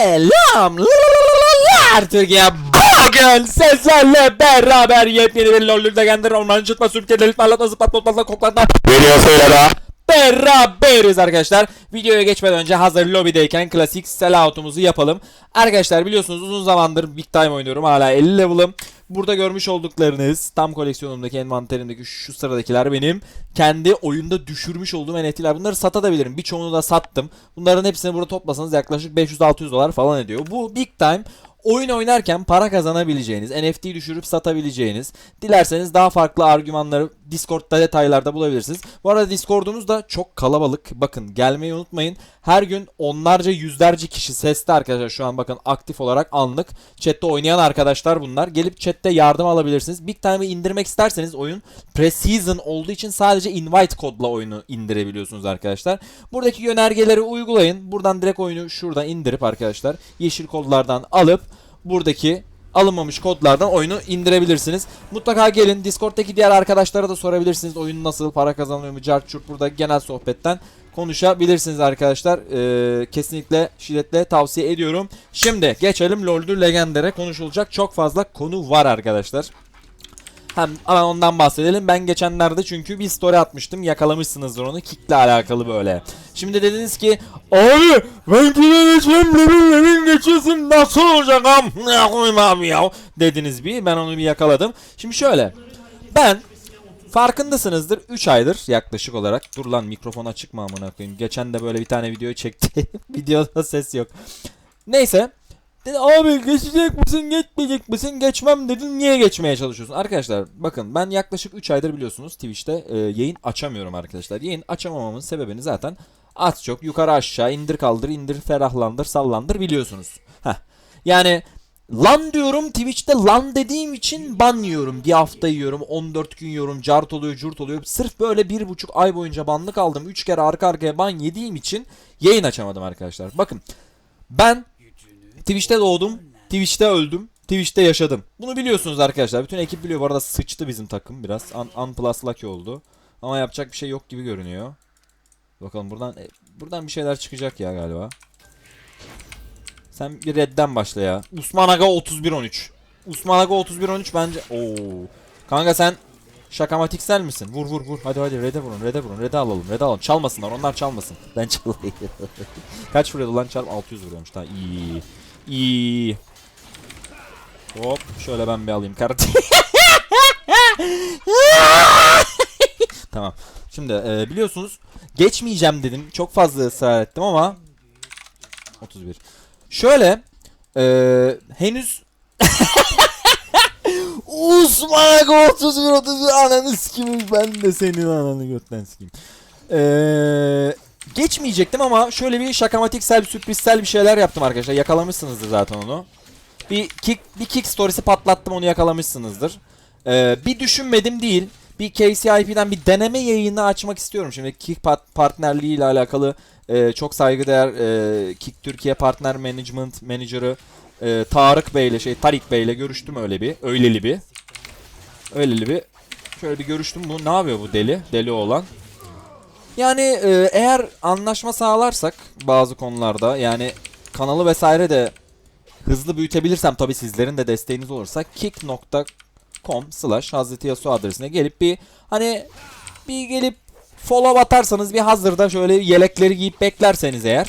Selamlar Türkiye Bugün sizlerle beraber yepyeni bir LoL Legendary Ormanın çıkma sürükleri parlatma zıplatma zıplatma koklatma Video söyle Beraberiz arkadaşlar. Videoya geçmeden önce hazır lobideyken klasik sellout'umuzu yapalım. Arkadaşlar biliyorsunuz uzun zamandır Big Time oynuyorum. Hala 50 level'ım. Burada görmüş olduklarınız tam koleksiyonumdaki envanterimdeki şu sıradakiler benim kendi oyunda düşürmüş olduğum NFT'ler. Bunları satabilirim. Birçoğunu da sattım. Bunların hepsini burada toplasanız yaklaşık 500-600 dolar falan ediyor. Bu Big Time oyun oynarken para kazanabileceğiniz, NFT düşürüp satabileceğiniz, dilerseniz daha farklı argümanları Discord'da detaylarda bulabilirsiniz. Bu arada Discord'umuz da çok kalabalık. Bakın gelmeyi unutmayın. Her gün onlarca yüzlerce kişi sesli arkadaşlar şu an bakın aktif olarak anlık. Chat'te oynayan arkadaşlar bunlar. Gelip chat'te yardım alabilirsiniz. Big Time'ı indirmek isterseniz oyun pre-season olduğu için sadece invite kodla oyunu indirebiliyorsunuz arkadaşlar. Buradaki yönergeleri uygulayın. Buradan direkt oyunu şuradan indirip arkadaşlar yeşil kodlardan alıp buradaki alınmamış kodlardan oyunu indirebilirsiniz. Mutlaka gelin Discord'daki diğer arkadaşlara da sorabilirsiniz. Oyun nasıl, para kazanıyor mu, cart çurt burada genel sohbetten konuşabilirsiniz arkadaşlar. Ee, kesinlikle şiddetle tavsiye ediyorum. Şimdi geçelim LoL'dür Legendary'e konuşulacak çok fazla konu var arkadaşlar. Hem hemen ondan bahsedelim. Ben geçenlerde çünkü bir story atmıştım. Yakalamışsınızdır onu. Kick'le alakalı böyle. Şimdi dediniz ki Abi ben kime geçmem level level geçiyorsun nasıl olacak am? Ne koyayım abi ya? Dediniz bir. Ben onu bir yakaladım. Şimdi şöyle. Ben Farkındasınızdır 3 aydır yaklaşık olarak. Dur lan mikrofon açık mı amına koyayım. Geçen de böyle bir tane video çekti. Videoda ses yok. Neyse. Dedi abi geçecek misin geçmeyecek misin geçmem dedin niye geçmeye çalışıyorsun? Arkadaşlar bakın ben yaklaşık 3 aydır biliyorsunuz Twitch'te e, yayın açamıyorum arkadaşlar. Yayın açamamamın sebebini zaten az çok yukarı aşağı indir kaldır indir ferahlandır sallandır biliyorsunuz. Heh. Yani lan diyorum Twitch'te lan dediğim için ban yiyorum. Bir hafta yiyorum 14 gün yiyorum cart oluyor curt oluyor. Sırf böyle bir buçuk ay boyunca banlık aldım. 3 kere arka arkaya ban yediğim için yayın açamadım arkadaşlar. Bakın ben Twitch'te doğdum. Twitch'te öldüm. Twitch'te yaşadım. Bunu biliyorsunuz arkadaşlar. Bütün ekip biliyor. Bu arada sıçtı bizim takım biraz. Un, unplus lucky oldu. Ama yapacak bir şey yok gibi görünüyor. Bakalım buradan e, buradan bir şeyler çıkacak ya galiba. Sen bir redden başla ya. Usman Aga 31-13. Usman Aga 31-13 bence... Oo. Kanka sen şakamatiksel misin? Vur vur vur. Hadi hadi red'e vurun. Red'e vurun. Red'e alalım. Red'e alalım. Çalmasınlar. Onlar çalmasın. Ben çalayım. Kaç vuruyordu lan çarp? 600 vuruyormuş. Tamam iyi. İyi. Hop şöyle ben bir alayım kardeşim. tamam. Şimdi e, biliyorsunuz geçmeyeceğim dedim. Çok fazla ısrar ettim ama 31. Şöyle e, henüz Usman 31 31 ananı sikeyim ben de senin ananı götten sikeyim. Eee geçmeyecektim ama şöyle bir şakamatiksel, sürprizsel bir şeyler yaptım arkadaşlar. Yakalamışsınızdır zaten onu. Bir kick bir kick storiesi patlattım onu yakalamışsınızdır. Ee, bir düşünmedim değil. Bir KCIP'den bir deneme yayını açmak istiyorum. Şimdi Kick pat- partnerliği ile alakalı e, çok saygıdeğer e, Kick Türkiye Partner Management Manager'ı e, Tarık Bey ile şey Tarik Bey ile görüştüm öyle bir. Öyleli bir. Öyleli bir. Şöyle bir görüştüm. Bu ne yapıyor bu deli? Deli olan. Yani e, eğer anlaşma sağlarsak bazı konularda yani kanalı vesaire de hızlı büyütebilirsem tabi sizlerin de desteğiniz olursa kick.com slash Hazreti Yasuo adresine gelip bir hani bir gelip follow atarsanız bir hazırda şöyle yelekleri giyip beklerseniz eğer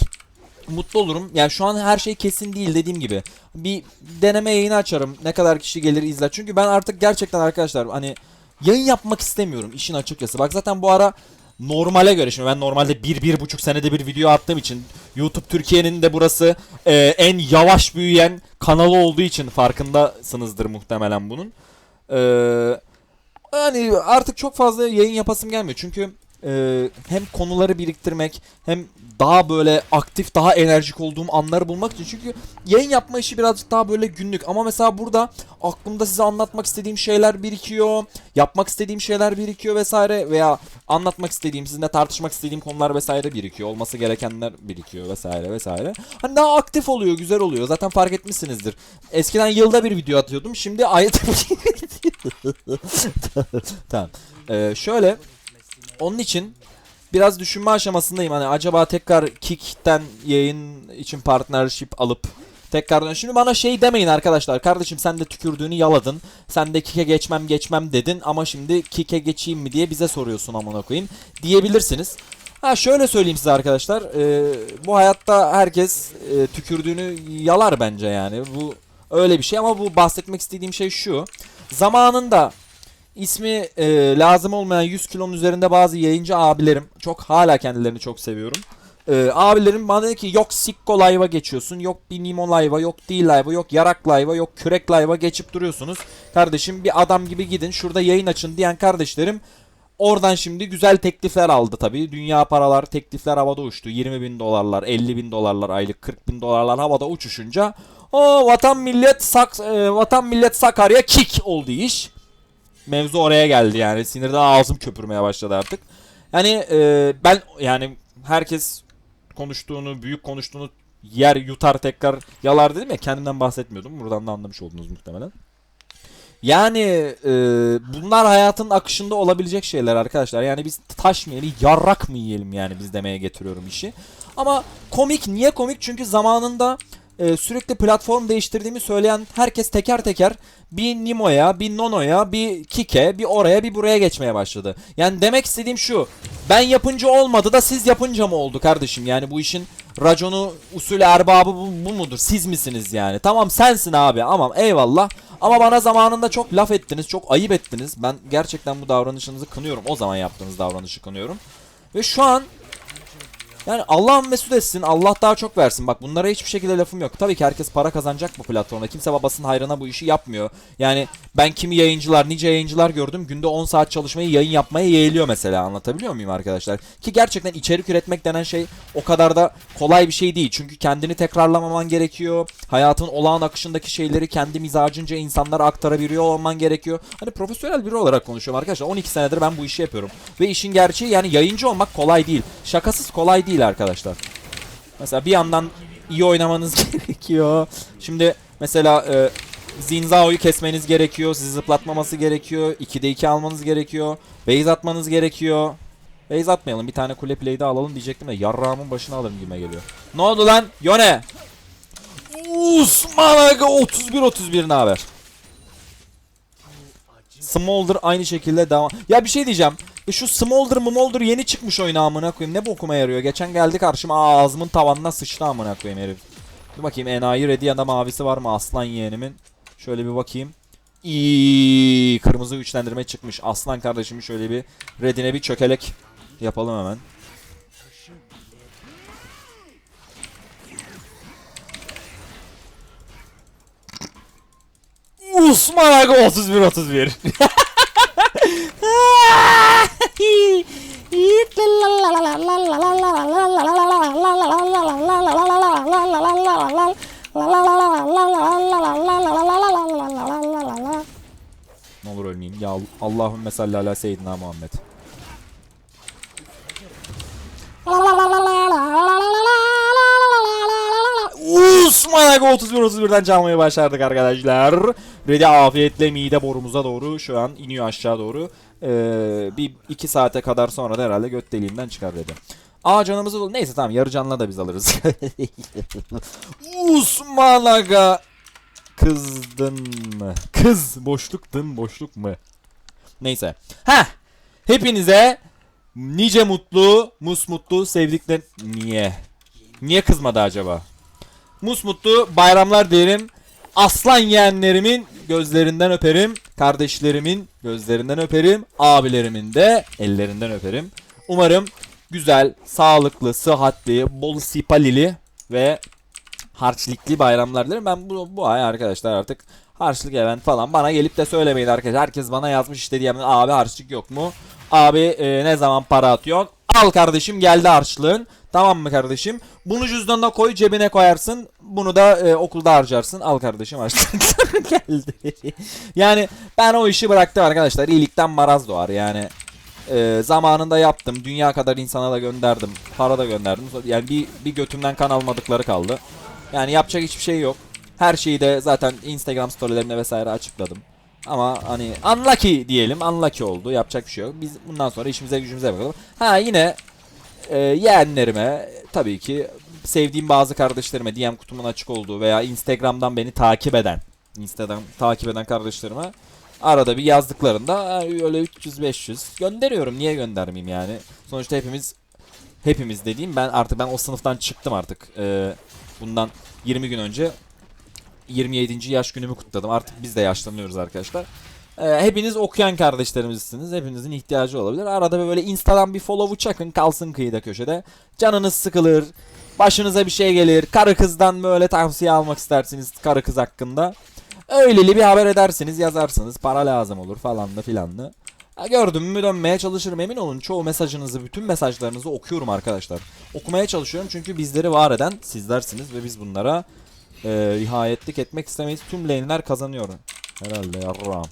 mutlu olurum. Yani şu an her şey kesin değil dediğim gibi. Bir deneme yayını açarım. Ne kadar kişi gelir izler. Çünkü ben artık gerçekten arkadaşlar hani yayın yapmak istemiyorum işin açıkçası. Bak zaten bu ara normale göre şimdi ben normalde bir, bir buçuk senede bir video attığım için YouTube Türkiye'nin de burası e, en yavaş büyüyen kanalı olduğu için farkındasınızdır muhtemelen bunun. E, yani artık çok fazla yayın yapasım gelmiyor çünkü e, hem konuları biriktirmek hem daha böyle aktif daha enerjik olduğum anları bulmak için. Çünkü yayın yapma işi birazcık daha böyle günlük. Ama mesela burada aklımda size anlatmak istediğim şeyler birikiyor yapmak istediğim şeyler birikiyor vesaire veya anlatmak istediğim sizinle tartışmak istediğim konular vesaire birikiyor. Olması gerekenler birikiyor vesaire vesaire. Hani daha aktif oluyor güzel oluyor. Zaten fark etmişsinizdir. Eskiden yılda bir video atıyordum şimdi ayet tamam. Ee, şöyle onun için biraz düşünme aşamasındayım. Hani acaba tekrar Kick'ten yayın için partnership alıp tekrardan şimdi bana şey demeyin arkadaşlar. Kardeşim sen de tükürdüğünü yaladın. Sen de Kick'e geçmem geçmem dedin ama şimdi Kick'e geçeyim mi diye bize soruyorsun amına koyayım diyebilirsiniz. Ha şöyle söyleyeyim size arkadaşlar. e, bu hayatta herkes e, tükürdüğünü yalar bence yani. Bu öyle bir şey ama bu bahsetmek istediğim şey şu. Zamanında ismi e, lazım olmayan 100 kilonun üzerinde bazı yayıncı abilerim. Çok hala kendilerini çok seviyorum. E, abilerim bana dedi ki yok Sikko Live'a geçiyorsun. Yok bir Nimo Live'a, yok D Live'a, yok Yarak Live'a, yok Kürek Live'a geçip duruyorsunuz. Kardeşim bir adam gibi gidin şurada yayın açın diyen kardeşlerim Oradan şimdi güzel teklifler aldı tabii. Dünya paralar teklifler havada uçtu. 20 bin dolarlar, 50 bin dolarlar aylık, 40 bin dolarlar havada uçuşunca o vatan millet sak, e, vatan millet Sakarya kick oldu iş. Mevzu oraya geldi yani. Sinirden ağzım köpürmeye başladı artık. Yani e, ben yani herkes konuştuğunu, büyük konuştuğunu yer yutar tekrar yalar dedim ya kendimden bahsetmiyordum. Buradan da anlamış oldunuz muhtemelen. Yani e, bunlar hayatın akışında olabilecek şeyler arkadaşlar. Yani biz taş mı yiyelim, yarrak mı yiyelim yani biz demeye getiriyorum işi. Ama komik niye komik? Çünkü zamanında e, sürekli platform değiştirdiğimi söyleyen herkes teker teker bir Nimo'ya, bir Nono'ya, bir Kike, bir oraya, bir buraya geçmeye başladı. Yani demek istediğim şu. Ben yapınca olmadı da siz yapınca mı oldu kardeşim? Yani bu işin raconu, usulü, erbabı bu, bu mudur? Siz misiniz yani? Tamam sensin abi. Aman eyvallah. Ama bana zamanında çok laf ettiniz, çok ayıp ettiniz. Ben gerçekten bu davranışınızı kınıyorum. O zaman yaptığınız davranışı kınıyorum. Ve şu an yani Allah mesut etsin, Allah daha çok versin. Bak bunlara hiçbir şekilde lafım yok. Tabii ki herkes para kazanacak bu platformda. Kimse babasının hayrına bu işi yapmıyor. Yani ben kimi yayıncılar, nice yayıncılar gördüm. Günde 10 saat çalışmayı yayın yapmaya yeğliyor mesela. Anlatabiliyor muyum arkadaşlar? Ki gerçekten içerik üretmek denen şey o kadar da kolay bir şey değil. Çünkü kendini tekrarlamaman gerekiyor. Hayatın olağan akışındaki şeyleri kendi mizacınca insanlara aktarabiliyor olman gerekiyor. Hani profesyonel biri olarak konuşuyorum arkadaşlar. 12 senedir ben bu işi yapıyorum. Ve işin gerçeği yani yayıncı olmak kolay değil. Şakasız kolay değil arkadaşlar. Mesela bir yandan iyi oynamanız gerekiyor. Şimdi mesela e, Zinzao'yu kesmeniz gerekiyor. Sizi zıplatmaması gerekiyor. 2'de 2 almanız gerekiyor. Base atmanız gerekiyor. Base atmayalım. Bir tane kule play'de alalım diyecektim de yarrağımın başına alırım gibime geliyor. Ne oldu lan? Yone! Osman Aga 31-31 ne haber? Smolder aynı şekilde devam. Ya bir şey diyeceğim. E şu Smolder Smolder yeni çıkmış oyuna amına koyayım. Ne bokuma yarıyor? Geçen geldi karşıma ağzımın tavanına sıçtı amına koyayım herif. Dur bakayım enayi ready ya da mavisi var mı aslan yeğenimin? Şöyle bir bakayım. İyi kırmızı güçlendirme çıkmış. Aslan kardeşimi şöyle bir redine bir çökelek yapalım hemen. Osman Aga 31 31. Ne olur ölmeyeyim. Ya Allahümme salli ala seyyidina Muhammed. Osman Aga 31 31'den çalmayı başardık arkadaşlar. Ready afiyetle mide borumuza doğru şu an iniyor aşağı doğru. Ee, bir iki saate kadar sonra da herhalde göt deliğinden çıkar dedi. Aa canımızı dolu. Neyse tamam yarı canla da biz alırız. Osman Aga kızdın mı? Kız boşluktun boşluk mu? Neyse. Ha. Hepinize nice mutlu, musmutlu sevdikler niye? Niye kızmadı acaba? Musmutlu bayramlar derim. Aslan yeğenlerimin gözlerinden öperim. Kardeşlerimin gözlerinden öperim. Abilerimin de ellerinden öperim. Umarım güzel, sağlıklı, sıhhatli, bol sipalili ve harçlıklı bayramlar dilerim. Ben bu, bu ay arkadaşlar artık harçlık event falan bana gelip de söylemeyin arkadaşlar. Herkes bana yazmış işte diye abi harçlık yok mu? Abi e, ne zaman para atıyorsun? Al kardeşim geldi harçlığın. Tamam mı kardeşim? Bunu cüzdanına koy cebine koyarsın. Bunu da e, okulda harcarsın. Al kardeşim harçlık geldi. yani ben o işi bıraktım arkadaşlar. İyilikten maraz doğar yani. E, zamanında yaptım. Dünya kadar insana da gönderdim. Para da gönderdim. Yani bir, bir götümden kan almadıkları kaldı. Yani yapacak hiçbir şey yok. Her şeyi de zaten Instagram storylerimde vesaire açıkladım. Ama hani unlucky diyelim. Unlucky oldu. Yapacak bir şey yok. Biz bundan sonra işimize gücümüze bakalım. Ha yine e, yeğenlerime tabii ki sevdiğim bazı kardeşlerime DM kutumun açık olduğu veya Instagram'dan beni takip eden Instagram takip eden kardeşlerime arada bir yazdıklarında "Ha, öyle 300-500 gönderiyorum. Niye göndermeyeyim yani? Sonuçta hepimiz hepimiz dediğim ben artık ben o sınıftan çıktım artık. Ee, bundan 20 gün önce 27. yaş günümü kutladım. Artık biz de yaşlanıyoruz arkadaşlar. Ee, hepiniz okuyan kardeşlerimizsiniz. Hepinizin ihtiyacı olabilir. Arada böyle Insta'dan bir follow'u çakın kalsın kıyıda köşede. Canınız sıkılır. Başınıza bir şey gelir. Karı kızdan böyle tavsiye almak istersiniz karı kız hakkında. Öyleli bir haber edersiniz yazarsınız. Para lazım olur falan da filan da. Gördüm mü dönmeye çalışırım emin olun. Çoğu mesajınızı, bütün mesajlarınızı okuyorum arkadaşlar. Okumaya çalışıyorum çünkü bizleri var eden sizlersiniz ve biz bunlara e, rihayetlik etmek istemeyiz. Tüm lane'ler kazanıyor. Herhalde yarram.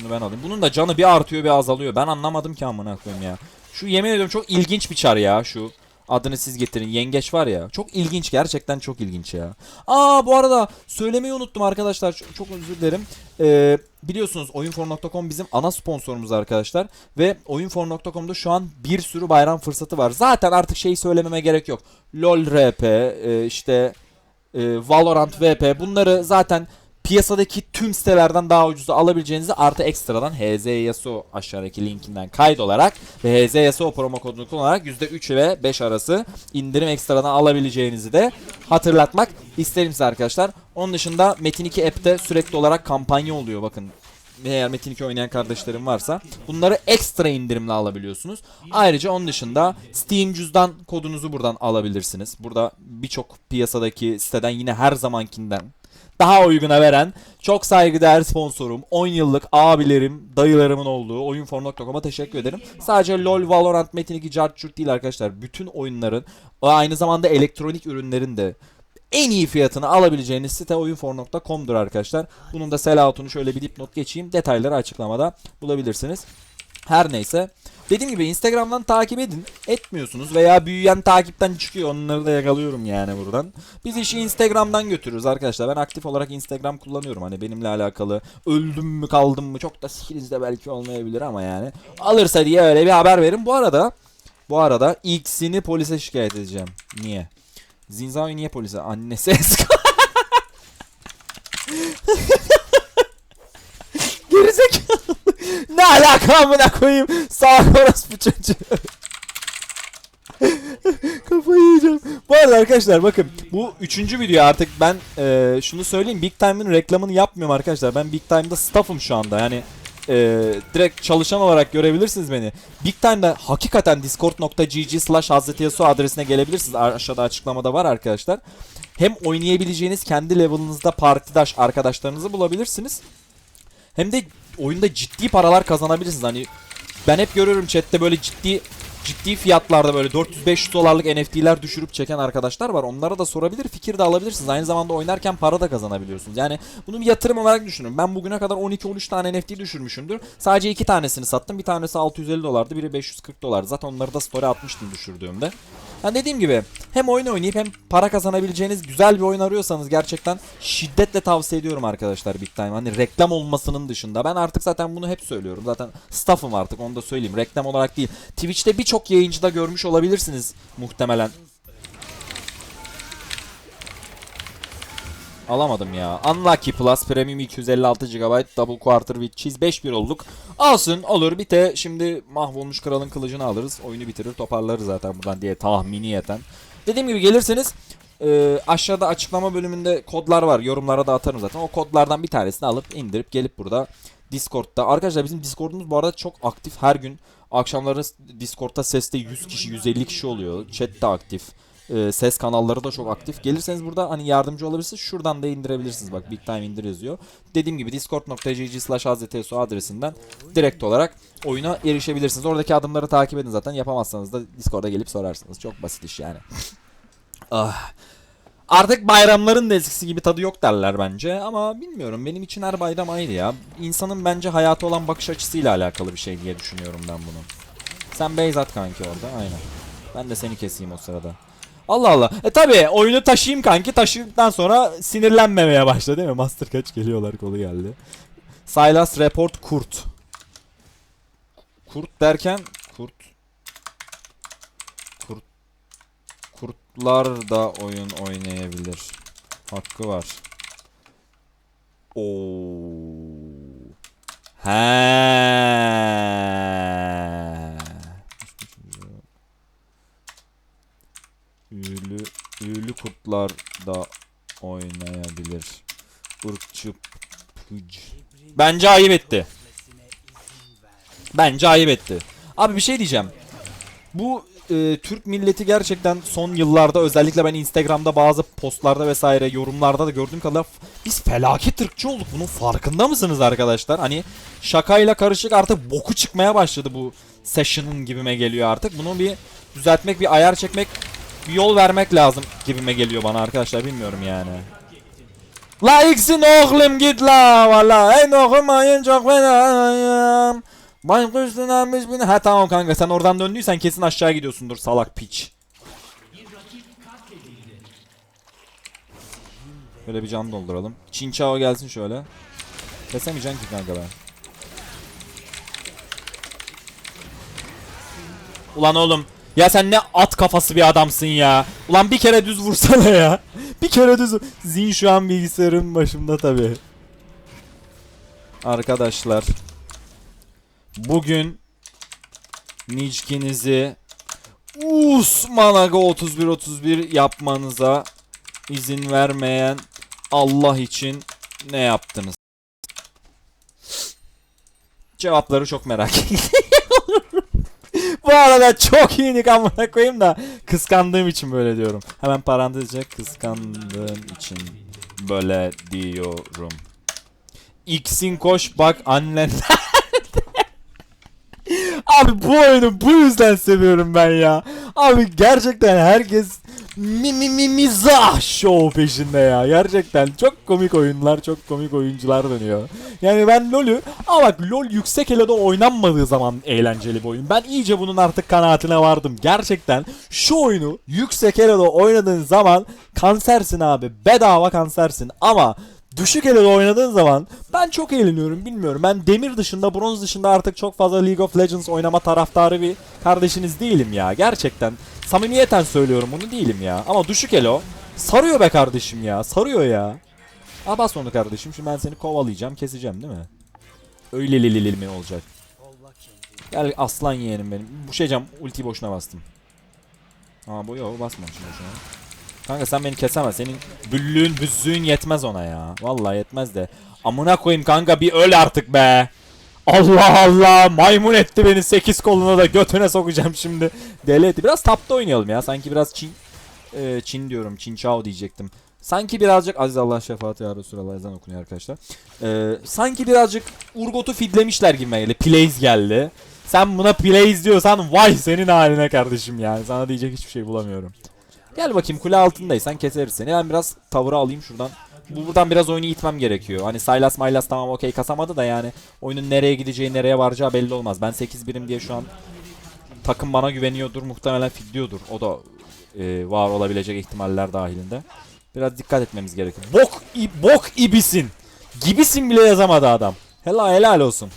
Şunu ben alayım. Bunun da canı bir artıyor bir azalıyor. Ben anlamadım ki amına koyayım ya. Şu yemin ediyorum çok ilginç bir çar ya şu. Adını siz getirin. Yengeç var ya. Çok ilginç. Gerçekten çok ilginç ya. Aa bu arada söylemeyi unuttum arkadaşlar. Çok, çok özür dilerim. Ee, biliyorsunuz oyunfor.com bizim ana sponsorumuz arkadaşlar. Ve oyunfor.com'da şu an bir sürü bayram fırsatı var. Zaten artık şeyi söylememe gerek yok. LoL RP, e, işte e, Valorant VP bunları zaten piyasadaki tüm sitelerden daha ucuza alabileceğinizi artı ekstradan HZ Yasuo aşağıdaki linkinden kaydolarak ve HZ Yasuo promo kodunu kullanarak %3 ve 5 arası indirim ekstradan alabileceğinizi de hatırlatmak isterim size arkadaşlar. Onun dışında Metin 2 app'te sürekli olarak kampanya oluyor bakın. Eğer Metin 2 oynayan kardeşlerim varsa bunları ekstra indirimle alabiliyorsunuz. Ayrıca onun dışında Steam cüzdan kodunuzu buradan alabilirsiniz. Burada birçok piyasadaki siteden yine her zamankinden daha uyguna veren çok saygıdeğer sponsorum, 10 yıllık abilerim, dayılarımın olduğu oyunfor.com'a teşekkür ederim. Sadece LoL, Valorant, Metin 2, Cart değil arkadaşlar. Bütün oyunların aynı zamanda elektronik ürünlerin de en iyi fiyatını alabileceğiniz site oyunfor.com'dur arkadaşlar. Bunun da selahatunu şöyle bir dipnot geçeyim. Detayları açıklamada bulabilirsiniz. Her neyse. Dediğim gibi Instagram'dan takip edin. Etmiyorsunuz veya büyüyen takipten çıkıyor. Onları da yakalıyorum yani buradan. Biz işi Instagram'dan götürürüz arkadaşlar. Ben aktif olarak Instagram kullanıyorum. Hani benimle alakalı öldüm mü kaldım mı çok da sikinizde belki olmayabilir ama yani. Alırsa diye öyle bir haber verin. Bu arada bu arada X'ini polise şikayet edeceğim. Niye? Zinzao'yu niye polise? Annesi eski. amına koyayım? Salak orospu çocuğu. Kafayı yiyeceğim. Bu arada arkadaşlar bakın bu üçüncü video artık ben e, şunu söyleyeyim Big Time'ın reklamını yapmıyorum arkadaşlar. Ben Big Time'da staff'ım şu anda yani e, direkt çalışan olarak görebilirsiniz beni. Big Time'da hakikaten discord.gg slash adresine gelebilirsiniz. Aşağıda açıklamada var arkadaşlar. Hem oynayabileceğiniz kendi level'ınızda partidaş arkadaşlarınızı bulabilirsiniz. Hem de oyunda ciddi paralar kazanabilirsiniz. Hani ben hep görüyorum chatte böyle ciddi ciddi fiyatlarda böyle 400-500 dolarlık NFT'ler düşürüp çeken arkadaşlar var. Onlara da sorabilir, fikir de alabilirsiniz. Aynı zamanda oynarken para da kazanabiliyorsunuz. Yani bunu bir yatırım olarak düşünün. Ben bugüne kadar 12-13 tane NFT düşürmüşümdür. Sadece iki tanesini sattım. Bir tanesi 650 dolardı, biri 540 dolardı. Zaten onları da story atmıştım düşürdüğümde. Yani dediğim gibi hem oyun oynayıp hem para kazanabileceğiniz güzel bir oyun arıyorsanız gerçekten şiddetle tavsiye ediyorum arkadaşlar Big Time. Hani reklam olmasının dışında. Ben artık zaten bunu hep söylüyorum. Zaten staff'ım artık onu da söyleyeyim. Reklam olarak değil. Twitch'te birçok yayıncıda görmüş olabilirsiniz muhtemelen. Alamadım ya. Unlucky Plus Premium 256 GB Double Quarter with Cheese 5-1 olduk. Alsın olur bite. Şimdi mahvolmuş kralın kılıcını alırız. Oyunu bitirir toparlarız zaten buradan diye tahminiyeten. Dediğim gibi gelirseniz e, aşağıda açıklama bölümünde kodlar var. Yorumlara da atarım zaten. O kodlardan bir tanesini alıp indirip gelip burada Discord'da. Arkadaşlar bizim Discord'umuz bu arada çok aktif. Her gün akşamları Discord'da seste 100 kişi 150 kişi oluyor. Chat de aktif. Ee, ses kanalları da çok aktif. Gelirseniz burada hani yardımcı olabilirsiniz. Şuradan da indirebilirsiniz. Bak Big Time indir yazıyor. Dediğim gibi discord.gg slash adresinden direkt olarak oyuna erişebilirsiniz. Oradaki adımları takip edin zaten. Yapamazsanız da Discord'a gelip sorarsınız. Çok basit iş yani. ah. Artık bayramların da eskisi gibi tadı yok derler bence ama bilmiyorum benim için her bayram ayrı ya. İnsanın bence hayata olan bakış açısıyla alakalı bir şey diye düşünüyorum ben bunu. Sen base at kanki orada aynen. Ben de seni keseyim o sırada. Allah Allah. E tabi oyunu taşıyayım kanki. Taşıdıktan sonra sinirlenmemeye başladı değil mi? Master kaç geliyorlar kolu geldi. Silas Report Kurt. Kurt derken kurt kurt kurtlar da oyun oynayabilir. Hakkı var. Oo. He. Üylü, üylü kurtlar da oynayabilir. Irkçı pıc. Bence ayıp etti. Bence ayıp etti. Abi bir şey diyeceğim. Bu e, Türk milleti gerçekten son yıllarda özellikle ben Instagram'da bazı postlarda vesaire yorumlarda da gördüğüm kadarıyla biz felaket ırkçı olduk. Bunun farkında mısınız arkadaşlar? Hani şakayla karışık artık boku çıkmaya başladı bu session'ın gibime geliyor artık. Bunu bir düzeltmek, bir ayar çekmek, bir yol vermek lazım gibime geliyor bana arkadaşlar. Bilmiyorum yani. La iksin oğlum git la valla. Ey okumayın çok fenayım. Baykuşluğun almış beni. Ha tamam kanka sen oradan döndüysen kesin aşağı gidiyorsundur salak piç. Böyle bir can dolduralım. Çinçao gelsin şöyle. Kesemeyeceksin ki kanka ben. Ulan oğlum. Ya sen ne at kafası bir adamsın ya. Ulan bir kere düz vursana ya. Bir kere düz. Zin şu an bilgisayarın başımda tabi. Arkadaşlar. Bugün Nickinizi Usmanaga 31-31 yapmanıza izin vermeyen Allah için ne yaptınız? Cevapları çok merak ediyorum. Bu arada çok iyilik amına koyayım da kıskandığım için böyle diyorum. Hemen parantezce kıskandığım için böyle diyorum. X'in koş bak annen Abi bu oyunu bu yüzden seviyorum ben ya. Abi gerçekten herkes mi mi mi mizah show peşinde ya. Gerçekten çok komik oyunlar, çok komik oyuncular dönüyor. Yani ben LoL'ü ama bak LoL yüksek elo'da oynanmadığı zaman eğlenceli bir oyun. Ben iyice bunun artık kanaatine vardım. Gerçekten şu oyunu yüksek elo'da oynadığın zaman kansersin abi. Bedava kansersin ama düşük elo'da oynadığın zaman ben çok eğleniyorum bilmiyorum. Ben demir dışında bronz dışında artık çok fazla League of Legends oynama taraftarı bir kardeşiniz değilim ya. Gerçekten samimiyeten söylüyorum bunu değilim ya. Ama düşük elo sarıyor be kardeşim ya sarıyor ya. Aa bas onu kardeşim şimdi ben seni kovalayacağım keseceğim değil mi? Öyle lilili mi olacak? Gel aslan yeğenim benim. Bu şey cam ultiyi boşuna bastım. Aa bu yok basmamışım boşuna. Kanka sen beni kesemez. Senin büllüğün büzzüğün yetmez ona ya. Vallahi yetmez de. Amına koyayım kanka bir öl artık be. Allah Allah maymun etti beni 8 koluna da götüne sokacağım şimdi. Deli etti. Biraz tapta oynayalım ya. Sanki biraz Çin e, Çin diyorum. Çin Chao diyecektim. Sanki birazcık Aziz Allah şefaati ya Resulallah ezan okunuyor arkadaşlar. Ee, sanki birazcık Urgot'u fidlemişler gibi geldi. Plays geldi. Sen buna plays diyorsan vay senin haline kardeşim yani. Sana diyecek hiçbir şey bulamıyorum. Gel bakayım kule altındaysan keseriz seni. Ben biraz tavırı alayım şuradan. Bu buradan biraz oyunu itmem gerekiyor. Hani Sylas Mylas tamam okey kasamadı da yani oyunun nereye gideceği nereye varacağı belli olmaz. Ben 8 birim diye şu an takım bana güveniyordur. Muhtemelen fidliyordur. O da e, var olabilecek ihtimaller dahilinde. Biraz dikkat etmemiz gerekiyor. Bok, i, bok ibisin. Gibisin bile yazamadı adam. Helal helal olsun.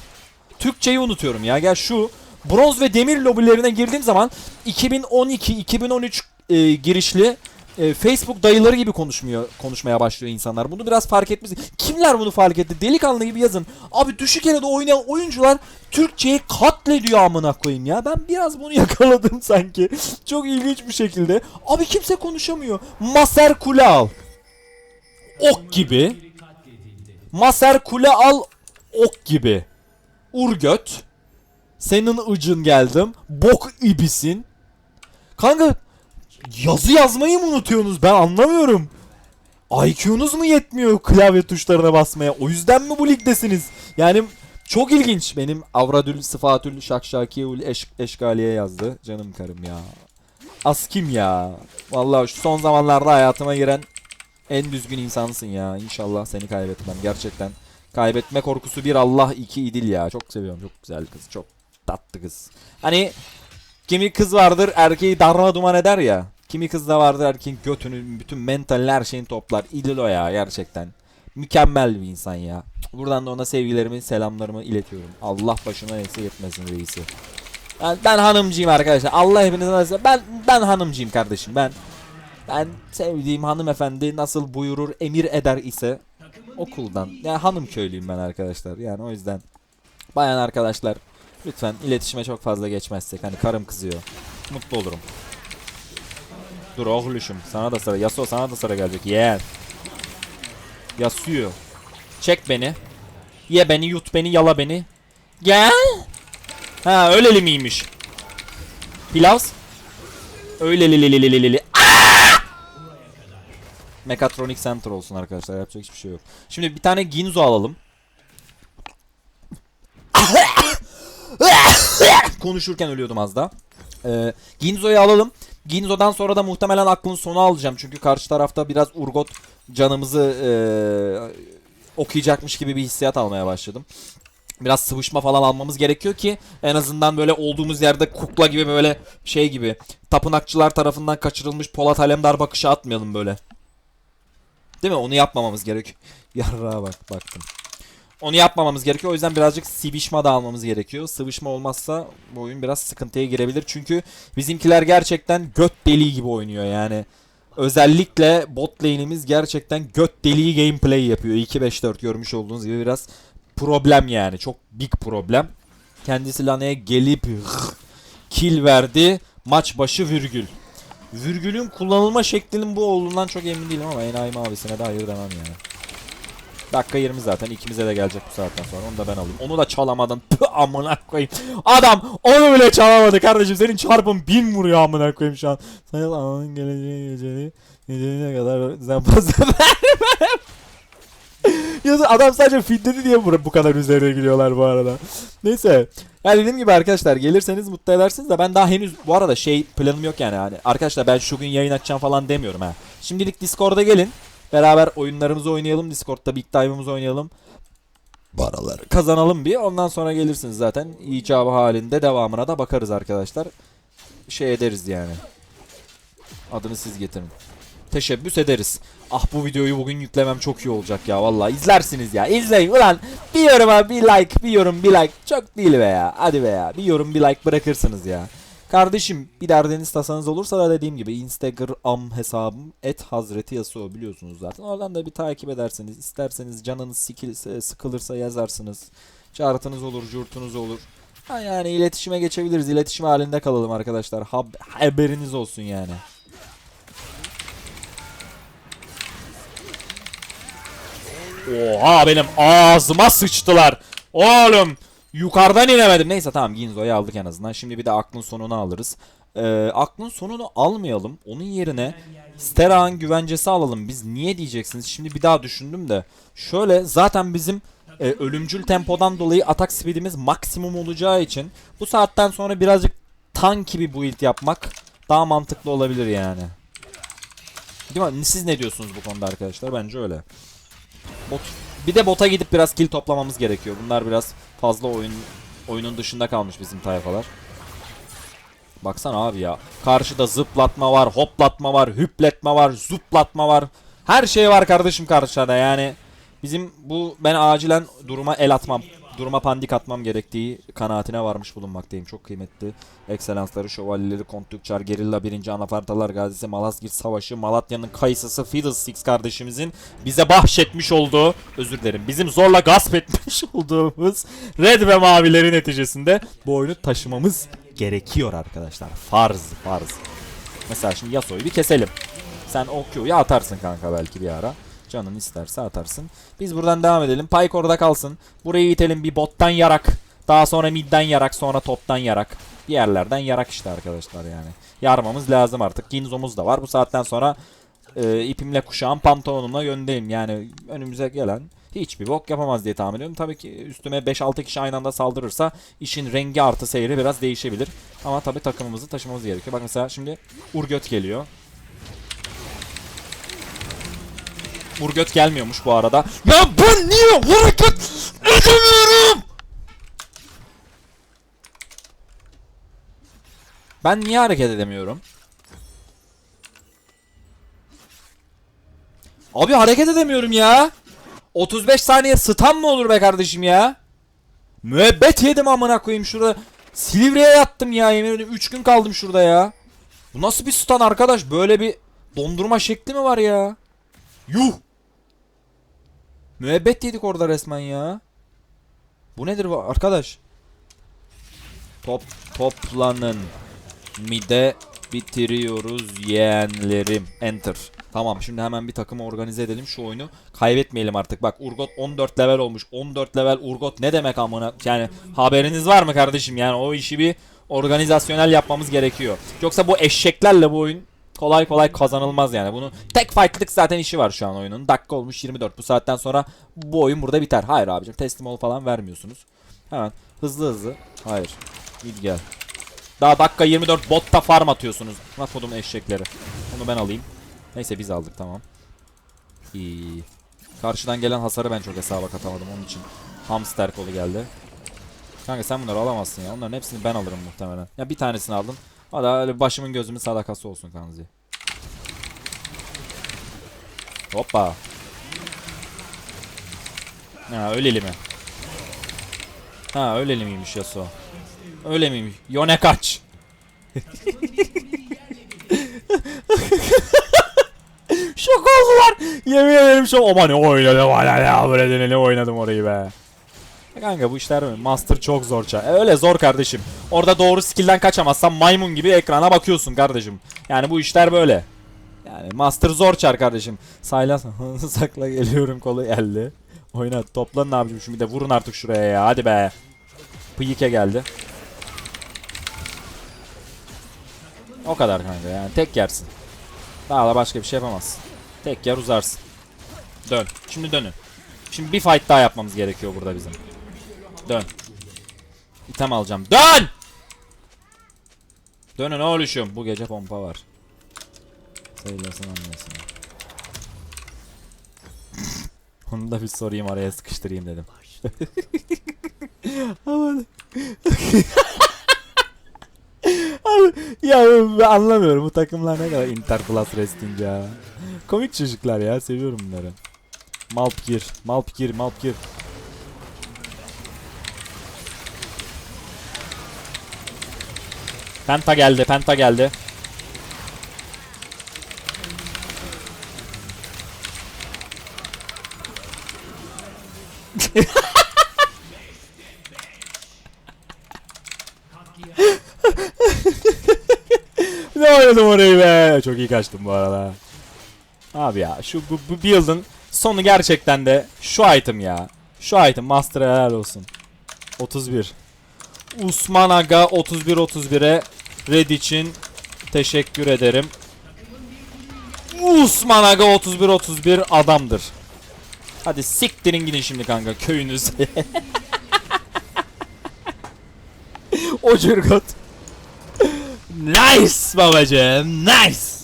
Türkçeyi unutuyorum ya. Gel şu bronz ve demir lobilerine girdiğim zaman 2012-2013 e, girişli e, Facebook dayıları gibi konuşmuyor konuşmaya başlıyor insanlar. Bunu biraz fark etmesi. Kimler bunu fark etti? Delikanlı gibi yazın. Abi düşük de oynayan oyuncular Türkçeyi katlediyor amına koyayım ya. Ben biraz bunu yakaladım sanki. Çok ilginç bir şekilde. Abi kimse konuşamıyor. Maser kule al. Ok gibi. Maser kule al. Ok gibi. Urgöt. Senin ıcın geldim. Bok ibisin. Kanka yazı yazmayı mı unutuyorsunuz? Ben anlamıyorum. IQ'nuz mu yetmiyor klavye tuşlarına basmaya? O yüzden mi bu ligdesiniz? Yani çok ilginç. Benim Avradül Sıfatül Şakşakiyeül eş, Eşkaliye yazdı. Canım karım ya. Askim ya. Vallahi şu son zamanlarda hayatıma giren en düzgün insansın ya. İnşallah seni kaybetmem gerçekten. Kaybetme korkusu bir Allah iki idil ya. Çok seviyorum. Çok güzel kız. Çok tatlı kız. Hani kimi kız vardır erkeği darma duman eder ya. Kimi kız da vardır erkeğin götünü, bütün mental her şeyini toplar. İdil o ya gerçekten. Mükemmel bir insan ya. Buradan da ona sevgilerimi, selamlarımı iletiyorum. Allah başına neyse yetmesin reisi. Ben, ben hanımcıyım arkadaşlar. Allah hepinize nasıl ben ben hanımcıyım kardeşim. Ben ben sevdiğim hanımefendi nasıl buyurur, emir eder ise okuldan. Yani hanım köylüyüm ben arkadaşlar. Yani o yüzden bayan arkadaşlar Lütfen iletişime çok fazla geçmezsek. Hani karım kızıyor. Mutlu olurum. Dur oğluşum. Sana da sıra. Yasuo sana da sıra gelecek. Yeah. Yasuo. Çek beni. Ye beni, yut beni, yala beni. Gel. Ha öyleli miymiş? Pilavs. Öylelelelelelele. Mekatronik Center olsun arkadaşlar. Yapacak hiçbir şey yok. Şimdi bir tane Ginzo alalım. Konuşurken ölüyordum az da. Ee, Ginzo'yu alalım. Ginzo'dan sonra da muhtemelen aklın sonu alacağım. Çünkü karşı tarafta biraz Urgot canımızı ee, okuyacakmış gibi bir hissiyat almaya başladım. Biraz sıvışma falan almamız gerekiyor ki en azından böyle olduğumuz yerde kukla gibi böyle şey gibi tapınakçılar tarafından kaçırılmış Polat Alemdar bakışı atmayalım böyle. Değil mi? Onu yapmamamız gerek. Yarrağa bak baktım. Onu yapmamamız gerekiyor. O yüzden birazcık sivişma da almamız gerekiyor. Sıvışma olmazsa bu oyun biraz sıkıntıya girebilir. Çünkü bizimkiler gerçekten göt deliği gibi oynuyor yani. Özellikle bot lane'imiz gerçekten göt deliği gameplay yapıyor. 2-5-4 görmüş olduğunuz gibi biraz problem yani. Çok big problem. Kendisi laneye gelip kill verdi. Maç başı virgül. Virgülün kullanılma şeklinin bu olduğundan çok emin değilim ama enayi mavisine de hayır demem yani. Dakika 20 zaten ikimize de gelecek bu saatten sonra onu da ben alayım. Onu da çalamadın. Pı amına koyayım. Adam onu bile çalamadı kardeşim. Senin çarpın bin vuruyor amına koyayım şu an. Sen ananın geleceği geceli geceliğine kadar fazla vermem. Adam sadece fitnedi diye bu, kadar üzerine gidiyorlar bu arada. Neyse. Yani dediğim gibi arkadaşlar gelirseniz mutlu edersiniz de ben daha henüz bu arada şey planım yok yani. hani arkadaşlar ben şu gün yayın açacağım falan demiyorum ha. Şimdilik Discord'a gelin. Beraber oyunlarımızı oynayalım. Discord'da Big Time'ımızı oynayalım. Paraları kazanalım bir. Ondan sonra gelirsiniz zaten. icabı halinde devamına da bakarız arkadaşlar. Şey ederiz yani. Adını siz getirin. Teşebbüs ederiz. Ah bu videoyu bugün yüklemem çok iyi olacak ya vallahi izlersiniz ya izleyin ulan bir yoruma bir like bir yorum bir like çok değil be ya hadi be ya bir yorum bir like bırakırsınız ya. Kardeşim bir derdiniz tasanız olursa da dediğim gibi Instagram hesabım et Hazreti Yasuo biliyorsunuz zaten. Oradan da bir takip ederseniz isterseniz canınız sikilse, sıkılırsa yazarsınız. Çağrıtınız olur, curtunuz olur. Ha yani iletişime geçebiliriz. İletişim halinde kalalım arkadaşlar. Hab- haberiniz olsun yani. Oha benim ağzıma sıçtılar. Oğlum yukarıdan inemedim. Neyse tamam Ginzo'yu aldık en azından. Şimdi bir de aklın sonunu alırız. Ee, aklın sonunu almayalım. Onun yerine Stera'nın güvencesi alalım. Biz niye diyeceksiniz? Şimdi bir daha düşündüm de. Şöyle zaten bizim e, ölümcül tempodan dolayı atak speedimiz maksimum olacağı için bu saatten sonra birazcık tank bir build yapmak daha mantıklı olabilir yani. Değil mi? Siz ne diyorsunuz bu konuda arkadaşlar? Bence öyle. Bot. Bir de bota gidip biraz kill toplamamız gerekiyor. Bunlar biraz fazla oyun oyunun dışında kalmış bizim tayfalar. Baksana abi ya. Karşıda zıplatma var, hoplatma var, hüpletme var, zuplatma var. Her şey var kardeşim karşıda yani. Bizim bu ben acilen duruma el atmam. Duruma pandik atmam gerektiği kanaatine varmış bulunmaktayım. Çok kıymetli. Ekselansları, şövalyeleri, kontukçar, gerilla 1. anafartalar gazisi, Malazgirt Savaşı, Malatya'nın kayısısı Fiddlesticks kardeşimizin bize bahşetmiş olduğu, özür dilerim, bizim zorla gasp etmiş olduğumuz red ve mavileri neticesinde bu oyunu taşımamız gerekiyor arkadaşlar. Farz, farz. Mesela şimdi Yasuo'yu bir keselim. Sen o Q'yu atarsın kanka belki bir ara. Canın isterse atarsın. Biz buradan devam edelim. Pyke orada kalsın. Burayı itelim bir bottan yarak. Daha sonra midden yarak. Sonra toptan yarak. Bir yerlerden yarak işte arkadaşlar yani. Yarmamız lazım artık. Ginzo'muz da var. Bu saatten sonra e, ipimle kuşağım pantolonumla göndereyim. Yani önümüze gelen hiçbir bok yapamaz diye tahmin ediyorum. Tabii ki üstüme 5-6 kişi aynı anda saldırırsa işin rengi artı seyri biraz değişebilir. Ama tabii takımımızı taşımamız gerekiyor. Bak mesela şimdi Urgöt geliyor. Urgöt gelmiyormuş bu arada. Ya ben niye hareket edemiyorum? Ben niye hareket edemiyorum? Abi hareket edemiyorum ya. 35 saniye stun mı olur be kardeşim ya? Müebbet yedim amına koyayım şurada. Silivri'ye yattım ya yemin ederim 3 gün kaldım şurada ya. Bu nasıl bir stun arkadaş? Böyle bir dondurma şekli mi var ya? Yuh! Müebbet yedik orada resmen ya. Bu nedir bu arkadaş? Top toplanın. Mide bitiriyoruz yeğenlerim. Enter. Tamam şimdi hemen bir takımı organize edelim şu oyunu. Kaybetmeyelim artık. Bak Urgot 14 level olmuş. 14 level Urgot ne demek amına? Yani haberiniz var mı kardeşim? Yani o işi bir organizasyonel yapmamız gerekiyor. Yoksa bu eşeklerle bu oyun kolay kolay kazanılmaz yani. Bunu tek fight'lık zaten işi var şu an oyunun. Dakika olmuş 24. Bu saatten sonra bu oyun burada biter. Hayır abicim teslim ol falan vermiyorsunuz. Hemen hızlı hızlı. Hayır. Mid gel. Daha dakika 24 botta farm atıyorsunuz. Bak kodum eşekleri. Onu ben alayım. Neyse biz aldık tamam. İyi. Karşıdan gelen hasarı ben çok hesaba katamadım onun için. Hamster kolu geldi. Kanka sen bunları alamazsın ya. Onların hepsini ben alırım muhtemelen. Ya bir tanesini aldım. Da öyle başımın gözümün sadakası olsun kanzi. Hoppa. Ha öyleli mi? Ha öyleli miymiş Yasuo? Öyle miymiş? Yone kaç. Şok oldular. Yemin ederim şok. Ama ne oynadım hala böyle ne oynadım orayı be. Kanka bu işler mi? Master çok zor ça. E, öyle zor kardeşim. Orada doğru skill'den kaçamazsan maymun gibi ekrana bakıyorsun kardeşim. Yani bu işler böyle. Yani Master zor çar kardeşim. Saylas sakla geliyorum kolu geldi. Oyna toplanın abicim bir de vurun artık şuraya ya hadi be. Pıyike geldi. O kadar kanka yani tek yersin. Daha da başka bir şey yapamazsın. Tek yer uzarsın. Dön. Şimdi dönün. Şimdi bir fight daha yapmamız gerekiyor burada bizim. Dön. İtem alacağım. Dön! Dönün oğluşum. Bu gece pompa var. Sayılasın anlayasın. Onu da bir sorayım araya sıkıştırayım dedim. Aman. Ya anlamıyorum bu takımlar ne kadar interclass wrestling ya. Komik çocuklar ya seviyorum bunları. Malpkir, Malpkir, Malpkir. Penta geldi, Penta geldi. ne oynadım orayı be. Çok iyi kaçtım bu arada. Abi ya şu bu, bu build'ın sonu gerçekten de şu item ya. Şu item master helal olsun. 31. Usman Aga 31 31'e red için teşekkür ederim. Usman Aga 31 31 adamdır. Hadi siktirin gidin şimdi kanka köyünüz. o Jurgot. Nice babacım nice.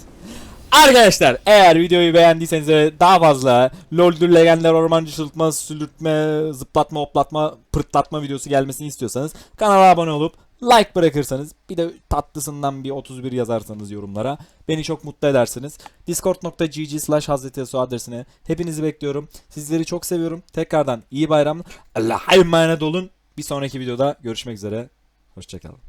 Arkadaşlar eğer videoyu beğendiyseniz daha fazla LoL'dür legendler ormancı çıltma, sülürtme, zıplatma, hoplatma, pırtlatma videosu gelmesini istiyorsanız kanala abone olup like bırakırsanız bir de tatlısından bir 31 yazarsanız yorumlara beni çok mutlu edersiniz. discord.gg slash adresine hepinizi bekliyorum. Sizleri çok seviyorum. Tekrardan iyi bayramlar. Allah'a emanet olun. Bir sonraki videoda görüşmek üzere. Hoşçakalın.